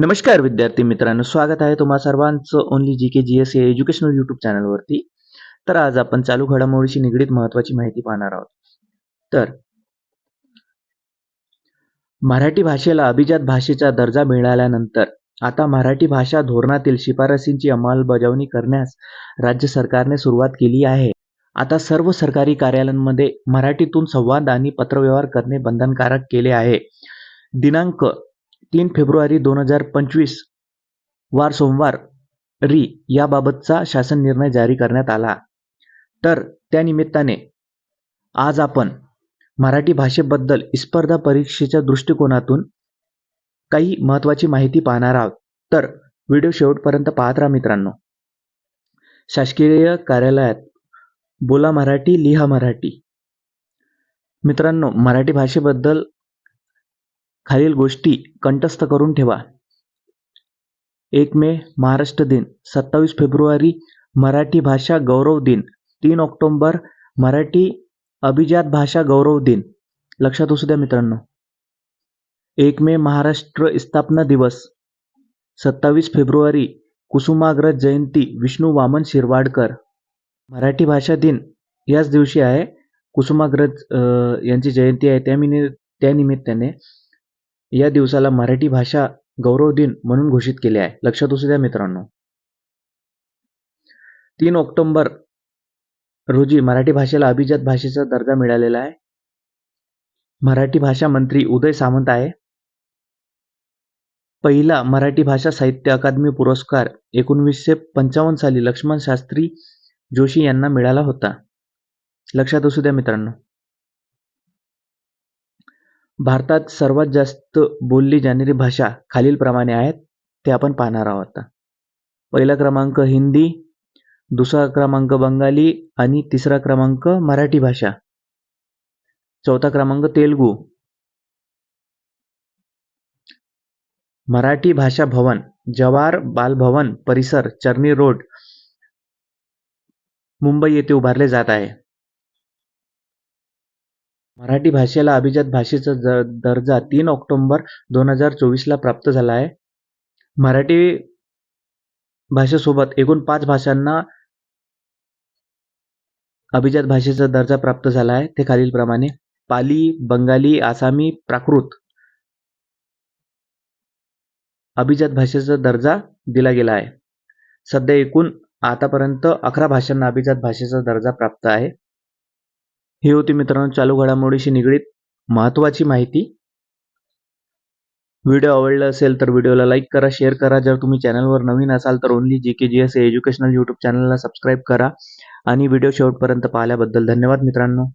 नमस्कार विद्यार्थी मित्रांनो स्वागत आहे तुम्हा सर्वांचं only G K G S या एज्युकेशनल यूट्यूब चॅनलवरती तर आज आपण चालू घडामोडीशी निगडीत महत्वाची माहिती पाहणार आहोत. तर मराठी भाषेला अभिजात भाषेचा दर्जा मिळाल्यानंतर आता मराठी भाषा धोरणातील शिफारसींची अंमलबजावणी करण्यास राज्य सरकारने सुरुवात केली आहे. आता सर्व सरकारी कार्यालयांमध्ये मराठीतून संवाद आणि पत्रव्यवहार करणे बंधनकारक केले आहे. दिनांक तीन फेब्रुवारी दोन हजार पंचवीस वार सोमवार री याबाबतचा शासन निर्णय जारी करण्यात आला. तर त्यानिमित्ताने आज आपण मराठी भाषेबद्दल स्पर्धा परीक्षेच्या दृष्टिकोनातून काही महत्त्वाची माहिती पाहणार आहोत. तर व्हिडिओ शेवटपर्यंत पाहत राहा मित्रांनो. शासकीय कार्यालयात बोला मराठी लिहा मराठी. मित्रांनो मराठी भाषेबद्दल खालील गोष्टी कंठस्थ करून ठेवा. एक मे महाराष्ट्र दिन सत्तावीस फेब्रुवारी मराठी भाषा गौरव दिन तीन ऑक्टोंबर मराठी अभिजात भाषा गौरव दिन. लक्षात असू द्या मित्रांनो. एक मे महाराष्ट्र स्थापना दिवस सत्तावीस फेब्रुवारी कुसुमाग्रज जयंती विष्णू वामन शिरवाडकर. मराठी भाषा दिन याच दिवशी आहे. कुसुमाग्रज यांची जयंती आहे. त्या मिनि त्या निमित्ताने या दिवसाला मराठी भाषा गौरव दिन म्हणून घोषित केले आहे. लक्षात असू द्या मित्रांनो. तीन ऑक्टोंबर रोजी मराठी भाषेला अभिजात भाषेचा दर्जा मिळालेला आहे. मराठी भाषा मंत्री उदय सामंत आहे. पहिला मराठी भाषा साहित्य अकादमी पुरस्कार एकोणवीसशे पंचावन्न साली लक्ष्मण शास्त्री जोशी यांना मिळाला होता. लक्षात असू द्या मित्रांनो. भारतात सर्वात जास्त बोलली जाणारी भाषा खालीलप्रमाणे आहेत ते आपण पाहणार आहोत आता. पहिला क्रमांक हिंदी दुसरा क्रमांक बंगाली आणि तिसरा क्रमांक मराठी भाषा. चौथा क्रमांक तेलगू. मराठी भाषा भवन जवाहर बालभवन परिसर चर्नी रोड मुंबई येथे उभारले जात आहे. मराठी भाषेला अभिजात भाषेचा ज- दर्जा तीन ऑक्टोंबर दोन हजार चोवीसला प्राप्त झाला आहे. मराठी भाषेसोबत एकूण पाच भाषांना अभिजात भाषेचा दर्जा प्राप्त झाला आहे. ते खालीलप्रमाणे. पाली बंगाली आसामी प्राकृत अभिजात भाषेचा दर्जा दिला गेला आहे. सध्या एकूण आतापर्यंत अकरा भाषांना अभिजात भाषेचा दर्जा प्राप्त आहे. ही होती मित्रांनो चालू घडामोडीशी निगडीत महत्त्वाची माहिती. व्हिडिओ आवडला असेल तर व्हिडिओला लाईक करा शेअर करा. जर तुम्ही चॅनलवर नवीन असाल तर only G K G S educational YouTube चॅनलला सबस्क्राईब करा. आणि व्हिडिओ शेवटपर्यंत पाहिल्याबद्दल धन्यवाद मित्रांनो.